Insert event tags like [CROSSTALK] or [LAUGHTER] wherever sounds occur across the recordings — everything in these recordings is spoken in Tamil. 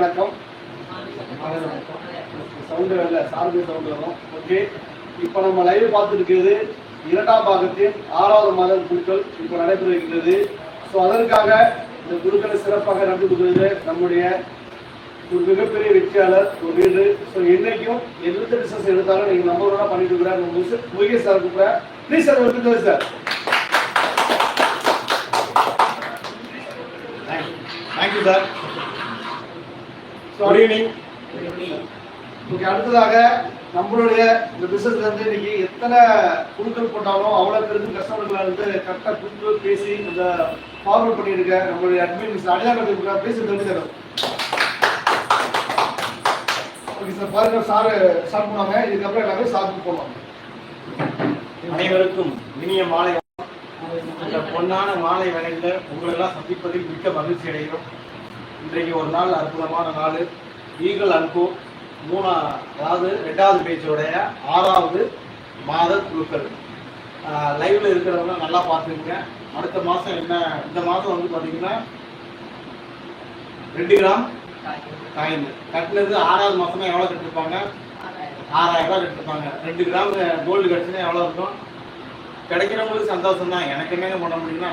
வணக்கம். சவுண்டு வரல சார்பு சவுண்டு வரும். ஓகே. இப்போ நம்ம லைவ் பார்த்துருக்கிறது இரண்டாம் பாகத்தின் ஆறாவது மாத குழுக்கள் இப்போ நடைபெற இருக்கிறது. ஸோ அதற்காக இந்த குழுக்களை சிறப்பாக நடந்து கொடுக்கிறது நம்முடைய ஒரு மிகப்பெரிய வெற்றியாளர் ஒரு வீடு ஸோ என்னைக்கும் எந்த பிசினஸ் எடுத்தாலும் நீங்கள் நம்பர் பண்ணிட்டு இருக்கிறார் முகேஷ் சார் கூப்பிட்றேன் ப்ளீஸ் சார் வந்து sir thank you sir good evening okay அடுத்ததாக நம்மளுடைய இந்த பிசினஸ்ல இருந்து இன்னைக்கு எத்தனை குழுக்கள் போட்டாலும் அவ்வளவு பேருக்கு கஸ்டமர்களை வந்து கரெக்டாக கூப்பிட்டு பேசி இந்த ஃபார்வர்ட் பண்ணியிருக்க நம்மளுடைய அட்மின் மிஸ் அடையாள பேசி தெரிஞ்சு ஓகே சார் பாருங்க சார் ஸ்டார்ட் பண்ணுவாங்க இதுக்கப்புறம் எல்லாமே சாப்பிட்டு போவாங்க அனைவருக்கும் இனிய மாலை இந்த பொன்னான மாலை வேலையில் உங்களெல்லாம் சந்திப்பதில் மிக்க மகிழ்ச்சி அடைகிறோம் இன்றைக்கு ஒரு நாள் அற்புதமான நாள். ஈகல் அன்பு மூணா அதாவது ரெண்டாவது பேஜோடைய ஆறாவது மாத குழுக்கள். லைவ்ல இருக்கிறவங்க நல்லா பார்த்துக்குங்க. அடுத்த மாதம் என்ன இந்த மாதம் வந்து பார்த்தீங்கன்னா ரெண்டு கிராம் காயின். கட்டினது ஆறாவது மாதமே எவ்வளோ கட்டிருப்பாங்க? ஆறாயிரம் ரூபாய் கட்டிருப்பாங்க. ரெண்டு கிராம் கோல்டு கட்டினா எவ்வளோ இருக்கும்? கிடைக்கிறவங்களுக்கு சந்தோஷம் தான் எனக்கு என்னங்க பண்ண முடியும்னா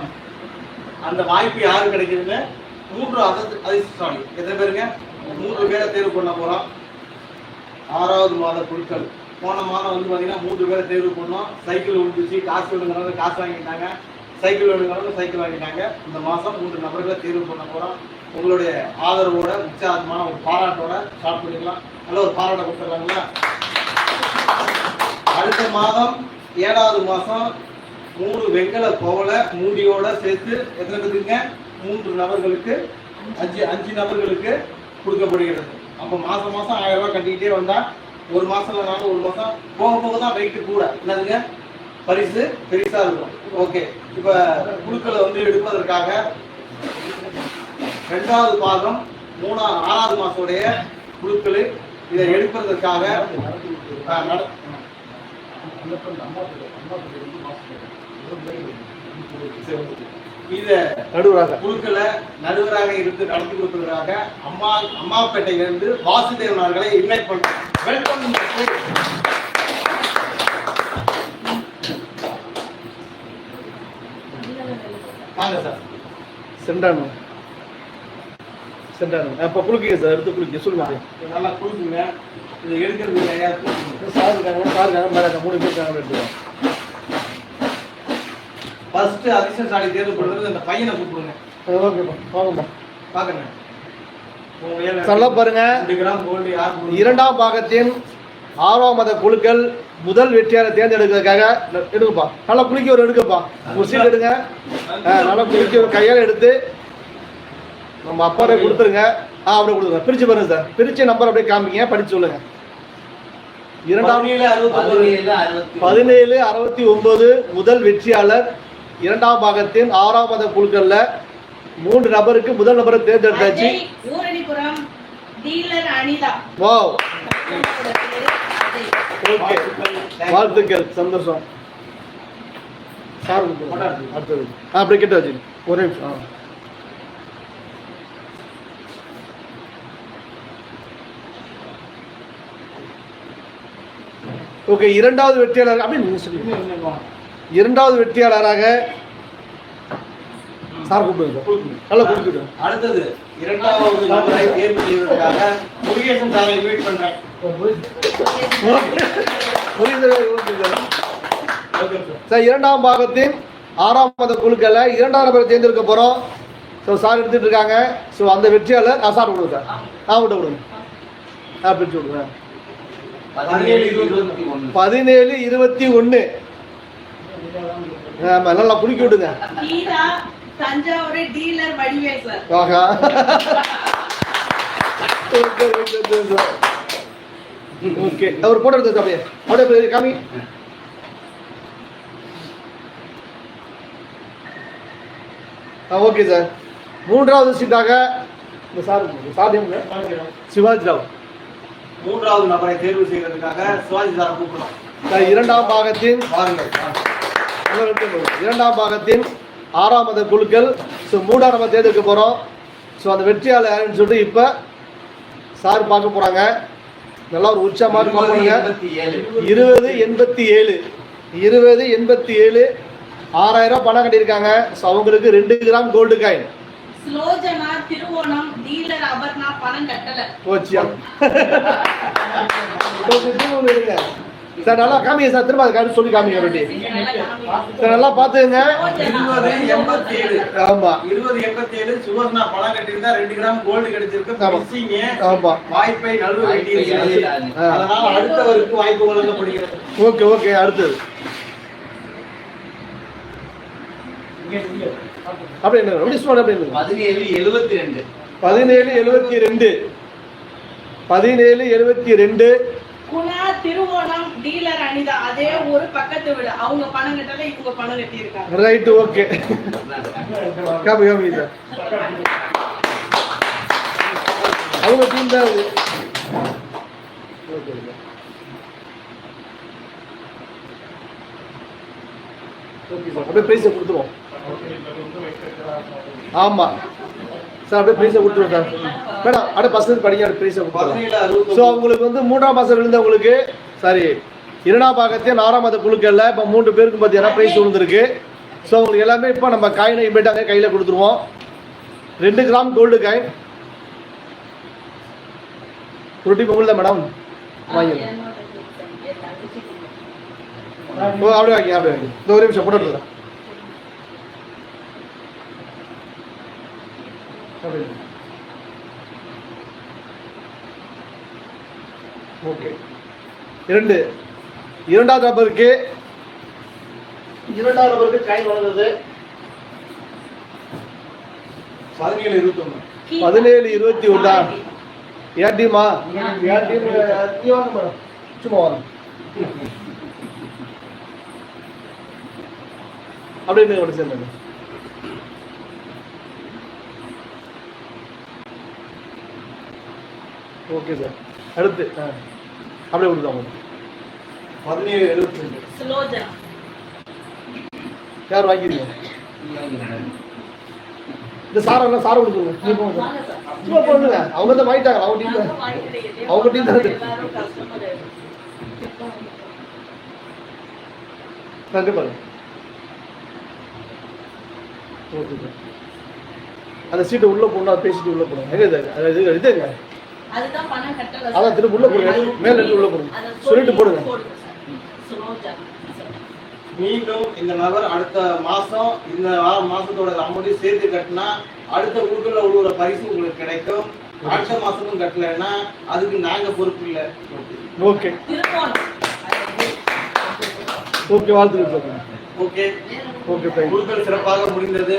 அந்த வாய்ப்பு யாரும் கிடைக்குதுங்க மூன்று அசத்து அதிர்ஷ்டசாலி எத்தனை பேருங்க? மூன்று பேரை தேர்வு பண்ண போறோம். ஆறாவது மாத குழுக்கள் போன மாதம் வந்து பார்த்தீங்கன்னா மூன்று பேரை தேர்வு பண்ணோம். சைக்கிள் விழுந்துச்சு. காசு வேணுங்கிறவங்க காசு வாங்கிட்டாங்க. சைக்கிள் வேணுங்கிறவங்க சைக்கிள் வாங்கிட்டாங்க. இந்த மாதம் மூன்று நபர்களை தேர்வு பண்ண போறோம். உங்களுடைய ஆதரவோட உற்சாகமான ஒரு பாராட்டோட ஸ்டார்ட் பண்ணிக்கலாம். நல்ல ஒரு பாராட்டை கொடுத்துடலாங்களா? அடுத்த மாதம் ஏழாவது மாதம் மூணு வெங்கல கோவல மூடியோட சேர்த்து எத்தனை பேருக்குங்க மூன்று நபர்களுக்கு அஞ்சு அஞ்சு நபர்களுக்கு கொடுக்கப்படுகிறது. அப்போ மாதம் மாதம் ஆயிரம் ரூபாய் கட்டிக்கிட்டே வந்தா ஒரு மாசம் நானும் ஒரு மாதம் போக போக தான் வெயிட் கூட. என்னதுங்க? பரிசு பெருசாக இருக்கும். ஓகே இப்போ குழுக்களை வந்து எடுப்பதற்காக ரெண்டாவது பாகம் மூணா ஆறாவது மாதத்துடைய குழுக்கள் இதை எடுப்பதற்காக ஆ, நட- இத நடுவராக. குழுக்களை நடுவராக இருந்து நடத்தி கொடுப்பதற்காக அம்மா அம்மாப்பேட்டையிலிருந்து வாசுதேவன் அவர்களை இன்வைட் வெல்கம் வாங்க சார் சென்றானு சென்றானு அப்போ குளிக்க சார் எடுத்து குளிக்க சொல்லுங்க. நல்லா குழுக்குங்க இதை எடுக்கிறது சார் இருக்காங்க. சார் இருக்காங்க மேலே இருக்காங்க, மூணு பேர் எடுத்துக்கலாம் ஃபர்ஸ்ட் அதிர்ஷ்டசாலி தேர்வு பண்றது இந்த பையனை கூப்பிடுங்க. ஓகேப்பா உங்க மேல சொல்ல பாருங்க? இரண்டாம் பாகத்தின் ஆறாம் மத குழுக்கள் முதல் வெற்றியாளர் தேர்ந்தெடுக்கிறதுக்காக எடுங்கப்பா. நல்லா குளிக்க ஒரு எடுக்கப்பா ஒரு சீட் எடுங்க. நல்லா குளிக்க ஒரு கையால் எடுத்து நம்ம அப்பாவே கொடுத்துருங்க. ஆ அப்படியே கொடுத்துருங்க பிரிச்சு பாருங்க சார். பிரிச்சு நம்பர் அப்படியே காமிங்க. படிச்சு சொல்லுங்க. இரண்டாம். பதினேழு அறுபத்தி ஒன்பது முதல் வெற்றியாளர் இரண்டாம் பாகத்தின் ஆறாம் மத குழுக்கள்ல மூன்று நபருக்கு முதல் நபரை தேர்ந்தெடுத்தாச்சு. வாழ்த்துக்கள் சந்தோஷம். சார் அடுத்தது. அப்படி கிட்ட வச்சு ஒரே நிமிஷம். ஆ. ஓகே இரண்டாவது வெற்றியாளர் அப்படின்னு. இரண்டாவது வெற்றியாளராக சார் கூப்பிடுங்க. நல்லா கூப்பிட்டு அடுத்தது இரண்டாவது நபரை தேர்வு செய்வதற்காக முருகேசன் சாரை இன்வைட் பண்றேன். புரியுது சார் இரண்டாம் பாகத்தின் ஆறாம் மத குழுக்களை இரண்டாம் நபரை தேர்ந்தெடுக்க போகிறோம் ஸோ சார் எடுத்துட்டு இருக்காங்க. ஸோ அந்த வெற்றியாளர் ஆ சார் கொடுங்க ஆ விட்டு கொடுங்க. ஆ பிரிச்சு விடுங்க பதினேழு இருபத்தி ஒன்று. ஆமாம் நல்லா குளிக்க விடுங்க. Thanjavur dealer Vadivel sir. ஆஹா. ஓகே அவர் போட்டோ எடுத்து அப்படியே அப்படியே காமி. ஆ ஓகே சார். மூன்றாவது சீட்டாக இந்த சார் சாத்தியம் சிவாஜி ராவ். மூன்றாவது நபரை தேர்வு செய்வதற்காக சிவாஜி சாரை கூப்பிடலாம். சார் இரண்டாம் பாகத்தின் பாருங்கள் இரண்டாம் பாகத்தின் ஆறாமத குழுக்கள். ஸோ மூணாம் நம்ம தேர்ந்தெடுக்க போகிறோம் ஸோ அந்த வெற்றியாளர் யாருன்னு சொல்லிட்டு இப்போ சார் பார்க்க போறாங்க. நல்லா ஒரு எண்பத்தி ஏழு. இருபது எண்பத்தி ஏழு. இருபது எண்பத்தி ஏழு. ஆறாயிரம் பணம் கட்டியிருக்காங்க. ஸோ அவங்களுக்கு ரெண்டு கிராம் கோல்டு காயின் ஸ்லோஜனா திருவோணம் டீலர் அபர்ணா பணம் கட்டல. போச்சியா [LAUGHS] சார் நல்லா காமிங்க சார் திரும்ப அதுக்காக சொல்லி காமிங்க ரெட்டி. சார் நல்லா பார்த்துங்க இருபது எண்பத்தி ஏழு ஆமா. இருபது எண்பத்தி ஏழு சுவர்ணா பணம் கட்டியிருந்தா ரெண்டு கிராம் கோல்டு கிடைச்சிருக்கு. ஆமா. வாய்ப்பை ஆ. அதனால அடுத்தவருக்கு வாய்ப்பு வழங்கப்படுகிறது. ஓகே ஓகே அடுத்தது. அப்படி என்ன அப்படி சொல்லுங்க அப்படி என்ன பதினேழு எழுபத்தி ரெண்டு. பதினேழு எழுபத்தி ரெண்டு. பதினேழு எழுபத்தி ரெண்டு. குணா திருவோணம் டீலர் அனிதா அதே ஒரு பக்கத்து வீடு. அவங்க பணம் கட்டல இவங்க பணம் கட்டி இருக்காங்க ரைட்டு ஓகே காமி காமி சார் அவங்க டீம் தான் அப்படியே ப்ரைஸை கொடுத்துருவோம். ஆமாம் சார் அப்படியே ப்ரைஸை கொடுத்துருவோம் சார். மேடம் அப்படியே பசங்க படிக்க ப்ரைஸை கொடுத்துருவோம் ஸோ உங்களுக்கு வந்து மூன்றாம் மாதம் விழுந்தவங்களுக்கு சாரி இரண்டாம் பாகத்தையும் ஆறாம் மாத குழுக்கள்ல இப்போ மூன்று பேருக்கு பார்த்தீங்கன்னா ப்ரைஸ் விழுந்திருக்கு. ஸோ உங்களுக்கு எல்லாமே இப்போ நம்ம காயினை இமீடியட்டாக கையில் கொடுத்துருவோம். ரெண்டு கிராம் கோல்டு காயின் ரொட்டி பொங்கல் மேடம். வாங்கிடுங்க. ஓ அப்படியே வாங்கி அப்படியே வாங்கி. இந்த ஒரு நிமிஷம் போட்டு அப்படியே ஓகே இரண்டு. இரண்டாவது நபருக்கு இரண்டாவது நபருக்கு காயின் வழங்குது பதினேழு இருபத்தி ஒண்ணு பதினேழு இருபத்தி ஒன்றா? ஏன் டீமா ஏன்? டீம் நீ வாங்க மேடம். சும்மா வாங்க. அப்படியே நீங்க ஓகே சார் அடுத்து ஆ. அப்படியே கொடுத்தாங்க பதினேழு எழுபத்தி ரெண்டு யார் வாங்கிருக்கீங்க? இந்த சாரெல்லாம் சாரை கொடுத்துருங்க. நீ போங்க. சும்மா போடுங்க அவங்க தான் வாங்கிட்டாங்க. அவங்க டீம். அவங்க team தான் customer. கண்டிப்பா ஓகே சார் அந்த சீட்டை உள்ள போடணும் அதை பேசிட்டு உள்ள போடணும். எங்க இது? இது இதுங்க அதுதான் பணம் கட்டல அதான் திரும்ப உள்ள போடுங்க. மேல எடுத்து உள்ள போடுங்க. சொல்லிட்டு போடுங்க. மீண்டும் இந்த நபர் அடுத்த மாசம் இந்த மாசத்தோட அமௌண்ட்டையும் சேர்த்து கட்டினா அடுத்த குழுக்கள் உள்ள பரிசு உங்களுக்கு கிடைக்கும். அடுத்த மாசமும் கட்டலைன்னா அதுக்கு நாங்க பொறுப்பு இல்லை. ஓகே. ஓகே வாழ்த்துக்கள் ஓகே. ஓகே குழுக்கள் சிறப்பாக முடிந்தது.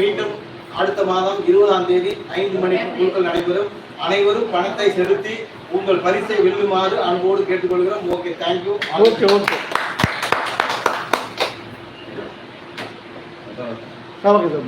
மீண்டும் அடுத்த மாதம் இருபதாம் தேதி ஐந்து மணிக்கு குழுக்கள் நடைபெறும். அனைவரும் பணத்தை செலுத்தி உங்கள் பரிசை வெல்லுமாறு அன்போடு கேட்டுக்கொள்கிறோம். Okay thank you okay okay okay